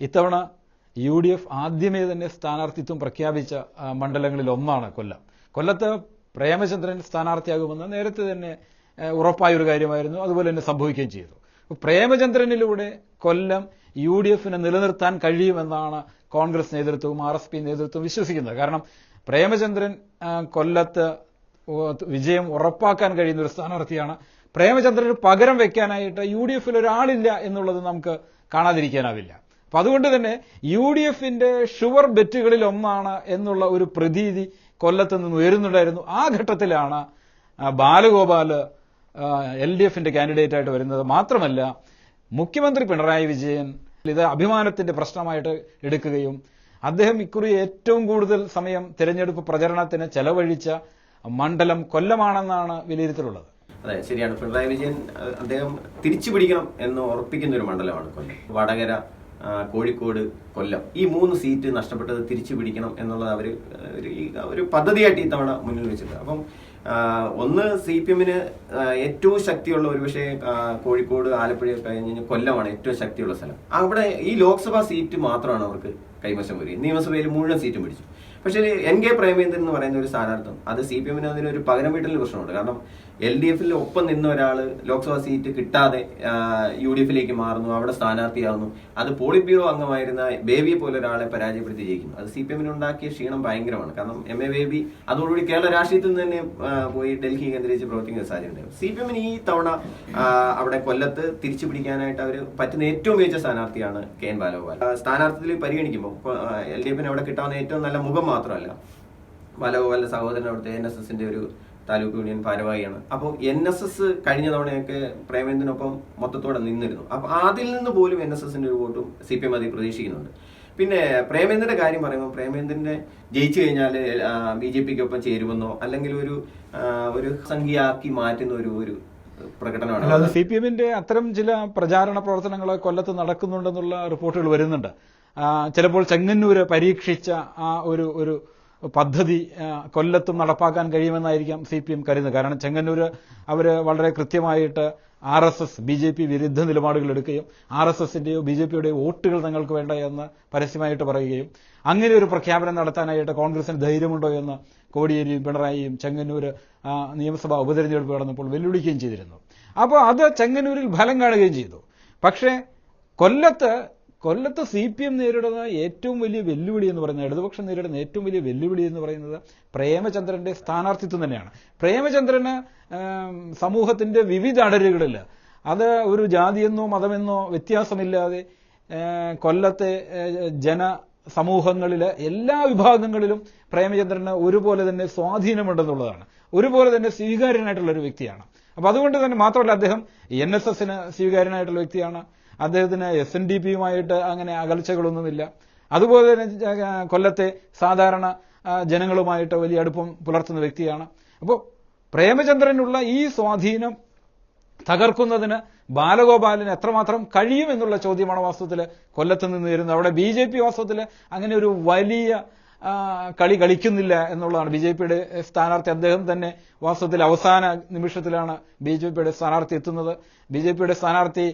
ഇത്തവണ U D F ആദ്യമേ തന്നെ സ്ഥാനാർത്ഥിത്വം പ്രഖ്യാപിച്ച മണ്ഡലങ്ങളിൽ ഒന്നാണ് കൊല്ലം. കൊല്ലത്ത് പ്രേമചന്ദ്രൻ സ്ഥാനാർത്ഥിയാകുമെന്ന് നേരത്തെ തന്നെ ഉറപ്പായ ഒരു കാര്യമായിരുന്നു. അതുപോലെ തന്നെ സംഭവിക്കുകയും ചെയ്തു. പ്രേമചന്ദ്രനിലൂടെ കൊല്ലം യു ഡി എഫിനെ നിലനിർത്താൻ കഴിയുമെന്നാണ് കോൺഗ്രസ് നേതൃത്വവും ആർ എസ് പി നേതൃത്വവും വിശ്വസിക്കുന്നത്. കാരണം പ്രേമചന്ദ്രൻ കൊല്ലത്ത് വിജയം ഉറപ്പാക്കാൻ കഴിയുന്ന ഒരു സ്ഥാനാർത്ഥിയാണ്. പ്രേമചന്ദ്രന് പകരം വെക്കാനായിട്ട് യു ഡി എഫിൽ ഒരാളില്ല എന്നുള്ളത് നമുക്ക് കാണാതിരിക്കാനാവില്ല. അപ്പൊ അതുകൊണ്ട് തന്നെ യു ഡി എഫിന്റെ ഷുവർ ബെറ്റുകളിൽ ഒന്നാണ് എന്നുള്ള ഒരു പ്രതീതി കൊല്ലത്ത് നിന്ന് ഉയരുന്നുണ്ടായിരുന്നു. ആ ഘട്ടത്തിലാണ് ബാലഗോപാൽ എൽ ഡി എഫിന്റെ കാൻഡിഡേറ്റ് ആയിട്ട് വരുന്നത്. മാത്രമല്ല മുഖ്യമന്ത്രി പിണറായി വിജയൻ ഇത് അഭിമാനത്തിന്റെ പ്രശ്നമായിട്ട് എടുക്കുകയും അദ്ദേഹം ഇക്കുറി ഏറ്റവും കൂടുതൽ സമയം തിരഞ്ഞെടുപ്പ് പ്രചരണത്തിന് ചെലവഴിച്ച മണ്ഡലം കൊല്ലമാണെന്നാണ് വിലയിരുത്തലുള്ളത്. അതെ ശരിയാണ്. പിണറായി വിജയൻ അദ്ദേഹം തിരിച്ചു പിടിക്കണം എന്ന് ഉറപ്പിക്കുന്ന ഒരു മണ്ഡലമാണ് കൊല്ലം. വടകര കോഴിക്കോട് കൊല്ലം. ഈ മൂന്ന് സീറ്റ് നഷ്ടപ്പെട്ടത് തിരിച്ചു പിടിക്കണം എന്നുള്ളത് അവർ ഒരു പദ്ധതിയായിട്ട് ഈ തവണ മുന്നിൽ വെച്ചിട്ടുണ്ട്. അപ്പം ഒന്ന് സി പി എമ്മിന് ഏറ്റവും ശക്തിയുള്ള ഒരു പക്ഷേ കോഴിക്കോട് ആലപ്പുഴ കഴിഞ്ഞ് കൊല്ലമാണ് ഏറ്റവും ശക്തിയുള്ള സ്ഥലം. അവിടെ ഈ ലോക്സഭാ സീറ്റ് മാത്രമാണ് അവർക്ക് കൈവശം വരിക നിയമസഭയിൽ മുഴുവൻ സീറ്റും പിടിച്ചു. പക്ഷേ എൻ കെ പ്രേമേന്ദ്രൻ എന്ന് പറയുന്ന ഒരു സ്ഥാനാർത്ഥം അത് സി പി എമ്മിന് അതിനൊരു പകരം വീട്ടിൽ പ്രശ്നമുണ്ട്. കാരണം എൽ ഡി എഫിൽ ഒപ്പം നിന്ന ഒരാൾ ലോക്സഭാ സീറ്റ് കിട്ടാതെ യു ഡി എഫിലേക്ക് മാറുന്നു അവിടെ സ്ഥാനാർത്ഥിയാവുന്നു അത് പോളിറ്റ് ബ്യൂറോ അംഗമായിരുന്ന ബേബിയെ പോലെ ഒരാളെ പരാജയപ്പെടുത്തി ജയിക്കുന്നു. അത് സി പി എമ്മിന് ഉണ്ടാക്കിയ ക്ഷീണം ഭയങ്കരമാണ്. കാരണം എം എ ബേബി അതോടുകൂടി കേരള രാഷ്ട്രീയത്തിൽ നിന്ന് തന്നെ പോയി ഡൽഹി കേന്ദ്രീകരിച്ച് പ്രവർത്തിക്കുന്ന സാഹചര്യം സി പി എമ്മിന് ഈ തവണ അവിടെ കൊല്ലത്ത് തിരിച്ചു പിടിക്കാനായിട്ട് അവർ പറ്റുന്ന ഏറ്റവും മികച്ച സ്ഥാനാർത്ഥിയാണ് കെ എൻ ബാലഗോപാൽ. സ്ഥാനാർത്ഥിയിൽ പരിഗണിക്കുമ്പോൾ എൽ ഡി എഫിന് അവിടെ കിട്ടാവുന്ന ഏറ്റവും നല്ല മുഖം മാത്രമല്ല ബാലഗോപാലിന്റെ സഹോദരൻ അവിടുത്തെ എൻ എസ് എസിന്റെ ഒരു താലൂക്ക് യൂണിയൻ ഭാരവാഹിയാണ്. അപ്പോൾ എൻ എസ് എസ് കഴിഞ്ഞ തവണയൊക്കെ പ്രേമേന്ദ്രനൊപ്പം മൊത്തത്തോടെ നിന്നിരുന്നു. അപ്പോൾ അതിൽ നിന്ന് പോലും എൻ എസ് എസിന്റെ ഒരു വോട്ടും സി പി എം അതിൽ പ്രതീക്ഷിക്കുന്നുണ്ട്. പിന്നെ പ്രേമേന്ദ്രന്റെ കാര്യം പറയുമ്പോൾ പ്രേമേന്ദ്രനെ ജയിച്ചു കഴിഞ്ഞാൽ ബി ജെ പിക്ക് ഒപ്പം ചേരുമെന്നോ അല്ലെങ്കിൽ ഒരു ഒരു സംഖ്യയാക്കി മാറ്റുന്ന ഒരു ഒരു പ്രകടനമാണ് സി പി എമ്മിന്റെ അത്തരം ചില പ്രചാരണ പ്രവർത്തനങ്ങൾ കൊല്ലത്ത് നടക്കുന്നുണ്ടെന്നുള്ള റിപ്പോർട്ടുകൾ വരുന്നുണ്ട്. ചിലപ്പോൾ ചെങ്ങന്നൂര് പരീക്ഷിച്ച ആ ഒരു ഒരു പദ്ധതി കൊല്ലത്തും നടപ്പാക്കാൻ കഴിയുമെന്നായിരിക്കാം സി പി എം കരുതുന്നത്. കാരണം ചെങ്ങന്നൂര് അവർ വളരെ കൃത്യമായിട്ട് R S S B J P വിരുദ്ധ നിലപാടുകൾ എടുക്കുകയും ആർ എസ് എസിന്റെയോ ബി ജെ പിയുടെയോ വോട്ടുകൾ തങ്ങൾക്ക് വേണ്ട എന്ന് പരസ്യമായിട്ട് പറയുകയും അങ്ങനെ ഒരു പ്രഖ്യാപനം നടത്താനായിട്ട് കോൺഗ്രസിന് ധൈര്യമുണ്ടോ എന്ന് കോടിയേരിയും പിണറായിയും ചെങ്ങന്നൂര് നിയമസഭാ ഉപതെരഞ്ഞെടുപ്പ് നടന്നപ്പോൾ വെല്ലുവിളിക്കുകയും ചെയ്തിരുന്നു. അപ്പോൾ അത് ചെങ്ങന്നൂരിൽ ഫലം കാണുകയും ചെയ്തു. പക്ഷേ കൊല്ലത്ത് കൊല്ലത്ത് സി പി എം നേരിടുന്ന ഏറ്റവും വലിയ വെല്ലുവിളി എന്ന് പറയുന്നത് ഇടതുപക്ഷം നേരിടുന്ന ഏറ്റവും വലിയ വെല്ലുവിളി എന്ന് പറയുന്നത് പ്രേമചന്ദ്രന്റെ സ്ഥാനാർത്ഥിത്വം തന്നെയാണ്. പ്രേമചന്ദ്രന് സമൂഹത്തിന്റെ വിവിധ അടരുകളിൽ അത് ഒരു ജാതിയെന്നോ മതമെന്നോ വ്യത്യാസമില്ലാതെ കൊല്ലത്തെ ജന സമൂഹങ്ങളിലെ എല്ലാ വിഭാഗങ്ങളിലും പ്രേമചന്ദ്രന് ഒരുപോലെ തന്നെ സ്വാധീനമുണ്ടെന്നുള്ളതാണ്. ഒരുപോലെ തന്നെ സ്വീകാര്യനായിട്ടുള്ള ഒരു വ്യക്തിയാണ്. അപ്പൊ അതുകൊണ്ട് തന്നെ മാത്രമല്ല അദ്ദേഹം എൻ എസ് എസിന് സ്വീകാര്യനായിട്ടുള്ള വ്യക്തിയാണ്. അദ്ദേഹത്തിന് എസ് എൻ ഡി പിയുമായിട്ട് അങ്ങനെ അകൽച്ചകളൊന്നുമില്ല. അതുപോലെ തന്നെ കൊല്ലത്തെ സാധാരണ ജനങ്ങളുമായിട്ട് വലിയ അടുപ്പം പുലർത്തുന്ന വ്യക്തിയാണ്. അപ്പോൾ പ്രേമചന്ദ്രനുള്ള ഈ സ്വാധീനം തകർക്കുന്നതിന് ബാലഗോപാലിന് എത്രമാത്രം കഴിയും എന്നുള്ള ചോദ്യമാണ് വാസ്തവത്തിൽ കൊല്ലത്ത് നിന്ന് വരുന്നത്. അവിടെ ബി ജെ പി വാസ്തവത്തിൽ അങ്ങനെ ഒരു വലിയ കളി കളിക്കുന്നില്ല എന്നുള്ളതാണ്. ബി ജെ പിയുടെ സ്ഥാനാർത്ഥി അദ്ദേഹം തന്നെ വാസ്തവത്തിൽ അവസാന നിമിഷത്തിലാണ് ബി ജെ പിയുടെ സ്ഥാനാർത്ഥി എത്തുന്നത്. ബി ജെ പിയുടെ സ്ഥാനാർത്ഥി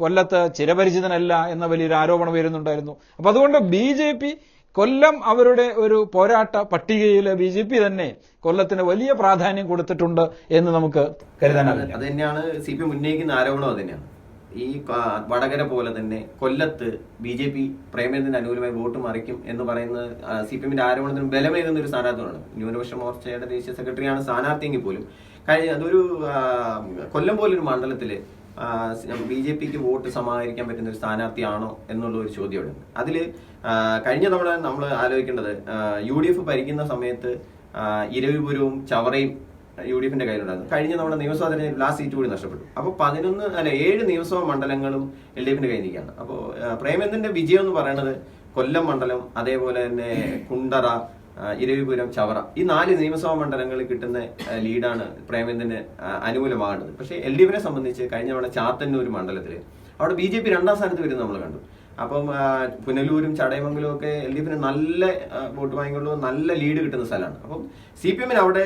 കൊല്ലത്ത് ചിരപരിചിതനല്ല എന്ന വലിയൊരു ആരോപണം വരുന്നുണ്ടായിരുന്നു അപ്പൊ അതുകൊണ്ട് ബി ജെ പി കൊല്ലം അവരുടെ ഒരു പോരാട്ട പട്ടികയിൽ ബി ജെ പി തന്നെ കൊല്ലത്തിന് വലിയ പ്രാധാന്യം കൊടുത്തിട്ടുണ്ട് എന്ന് നമുക്ക് കരുതാനാവില്ല അത് തന്നെയാണ് സി പി എം ഉന്നയിക്കുന്ന ആരോപണം അത് തന്നെയാണ്. ഈ വടകര പോലെ തന്നെ കൊല്ലത്ത് ബി ജെ പി പ്രേമേന്ദ്രന് അനുകൂലമായി വോട്ട് മറിക്കും എന്ന് പറയുന്ന സി പി എമ്മിന്റെ ആരോപണത്തിന് ബലമേകുന്ന ഒരു സ്ഥാനാർത്ഥിയാണ്. ന്യൂനപക്ഷ മോർച്ചയുടെ ദേശീയ സെക്രട്ടറിയാണ് സ്ഥാനാർത്ഥിയെങ്കിൽ പോലും കഴിഞ്ഞ അതൊരു കൊല്ലം പോലൊരു മണ്ഡലത്തിൽ ബി ജെ പിക്ക് വോട്ട് സമാഹരിക്കാൻ പറ്റുന്ന ഒരു സ്ഥാനാർത്ഥിയാണോ എന്നുള്ള ഒരു ചോദ്യം ഉണ്ട് അതിൽ കഴിഞ്ഞ തവണ നമ്മൾ ആലോചിക്കേണ്ടത് യു ഡി എഫ് ഭരിക്കുന്ന സമയത്ത് ഇരവിപുരവും ചവറയും യു ഡി എഫിന്റെ കയ്യിലുണ്ടായിരുന്നു. കഴിഞ്ഞ തവണ നിയമസഭാ തെരഞ്ഞെടുപ്പിൽ ആ സീറ്റ് കൂടി നഷ്ടപ്പെട്ടു. അപ്പോൾ പതിനൊന്ന് അല്ല ഏഴ് നിയമസഭാ മണ്ഡലങ്ങളും എൽ ഡി എഫിന്റെ കയ്യിൽ നിൽക്കുകയാണ് പ്രേമേന്ദ്രന്റെ വിജയം എന്ന് പറയുന്നത് കൊല്ലം മണ്ഡലം അതേപോലെ തന്നെ കുണ്ടറ ഇരവിപുരം ചവറ. ഈ നാല് നിയമസഭാ മണ്ഡലങ്ങളിൽ കിട്ടുന്ന ലീഡാണ് പ്രേമേന്ദ്രന് അനുകൂലമാകേണ്ടത് പക്ഷേ എൽ ഡി എഫിനെ സംബന്ധിച്ച് കഴിഞ്ഞ തവണ ചാത്തന്നൂർ മണ്ഡലത്തിൽ അവിടെ ബി ജെ പി രണ്ടാം സ്ഥാനത്ത് വരുന്നത് നമ്മൾ കണ്ടു. അപ്പം പുനലൂരും ചടയമംഗലവും ഒക്കെ എൽ ഡി എഫിന് നല്ല വോട്ട് വാങ്ങിക്കൊണ്ടു നല്ല ലീഡ് കിട്ടുന്ന സ്ഥലമാണ്. അപ്പം സി പി എമ്മിന് അവിടെ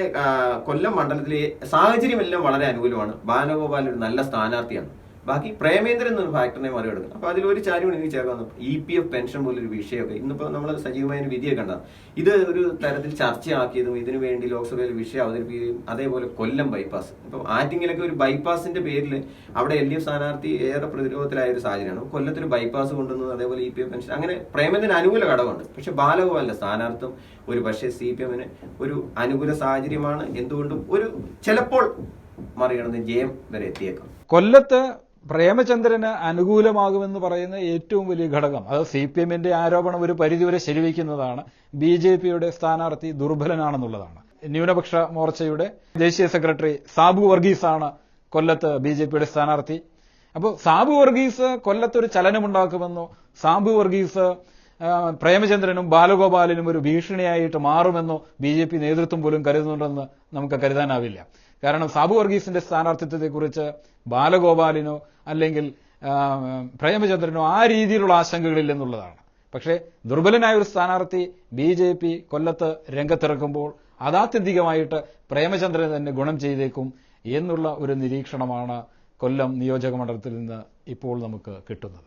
കൊല്ലം മണ്ഡലത്തിലെ സാഹചര്യമെല്ലാം വളരെ അനുകൂലമാണ്. ബാലഗോപാൽ ഒരു നല്ല സ്ഥാനാർത്ഥിയാണ്. ബാക്കി പ്രേമേന്ദ്രൻ എന്നൊരു ഫാക്ടറിനെ മറികടക്കും അപ്പൊ അതിലൊരു ചാരി കൂടി എനിക്ക് ചേർക്കാൻ ഇ പി എഫ് പെൻഷൻ പോലൊരു വിഷയമൊക്കെ. ഇന്നിപ്പോ നമ്മൾ സജീവമായ ഒരു വിധിയെ കണ്ട ഇത് ഒരു തരത്തിൽ ചർച്ചയാക്കിയതും ഇതിനു വേണ്ടി ലോക്സഭയിൽ വിഷയം അവതരിപ്പിക്കുകയും അതേപോലെ കൊല്ലം ബൈപ്പാസ് ഇപ്പൊ ആറ്റിങ്ങിലൊക്കെ ഒരു ബൈപ്പാസിന്റെ പേരിൽ അവിടെ എൽ ഡി എഫ് സ്ഥാനാർത്ഥി ഏറെ പ്രതിരോധത്തിലായ ഒരു സാഹചര്യമാണ് കൊല്ലത്തിൽ ബൈപ്പാസ് കൊണ്ടുവന്നത് അതേപോലെ ഇ പി എഫ് പെൻഷൻ അങ്ങനെ പ്രേമേന്ദ്രൻ അനുകൂല ഘടകമുണ്ട് പക്ഷെ ബാലഗോപാലിന്റെ സ്ഥാനാർത്ഥം ഒരു പക്ഷേ സി പി എമ്മിന് ഒരു അനുകൂല സാഹചര്യമാണ്. എന്തുകൊണ്ടും ഒരു ചിലപ്പോൾ മറികടന്ന് ജയം വരെ എത്തിയേക്കാം. കൊല്ലത്ത് പ്രേമചന്ദ്രന് അനുകൂലമാകുമെന്ന് പറയുന്ന ഏറ്റവും വലിയ ഘടകം അത് സി പി എമ്മിന്റെ ആരോപണം ഒരു പരിധിവരെ ശരിവയ്ക്കുന്നതാണ് ബി ജെ പിയുടെ സ്ഥാനാർത്ഥി ദുർബലനാണെന്നുള്ളതാണ്. ന്യൂനപക്ഷ മോർച്ചയുടെ ദേശീയ സെക്രട്ടറി സാബു വർഗീസാണ് കൊല്ലത്ത് ബി ജെ പിയുടെ സ്ഥാനാർത്ഥി. അപ്പോൾ സാബു വർഗീസ് കൊല്ലത്ത് ഒരു ചലനമുണ്ടാക്കുമെന്നോ സാബു വർഗീസ് പ്രേമചന്ദ്രനും ബാലഗോപാലിനും ഒരു ഭീഷണിയായിട്ട് മാറുമെന്നോ ബി ജെ പി നേതൃത്വം പോലും കരുതുന്നുണ്ടെന്ന് നമുക്ക് കരുതാനാവില്ല. കാരണം സാബു വർഗീസിന്റെ സ്ഥാനാർത്ഥിത്വത്തെക്കുറിച്ച് ബാലഗോപാലിനോ അല്ലെങ്കിൽ പ്രേമചന്ദ്രനോ ആ രീതിയിലുള്ള ആശങ്കകളിൽ എന്നുള്ളതാണ് പക്ഷേ ദുർബലനായ ഒരു സ്ഥാനാർത്ഥി ബി ജെ പി കൊല്ലത്ത് രംഗത്തിറക്കുമ്പോൾ അതാത്യന്തികമായിട്ട് പ്രേമചന്ദ്രൻ തന്നെ ഗുണം ചെയ്തേക്കും എന്നുള്ള ഒരു നിരീക്ഷണമാണ് കൊല്ലം നിയോജക മണ്ഡലത്തിൽ നിന്ന് ഇപ്പോൾ നമുക്ക് കിട്ടുന്നത്.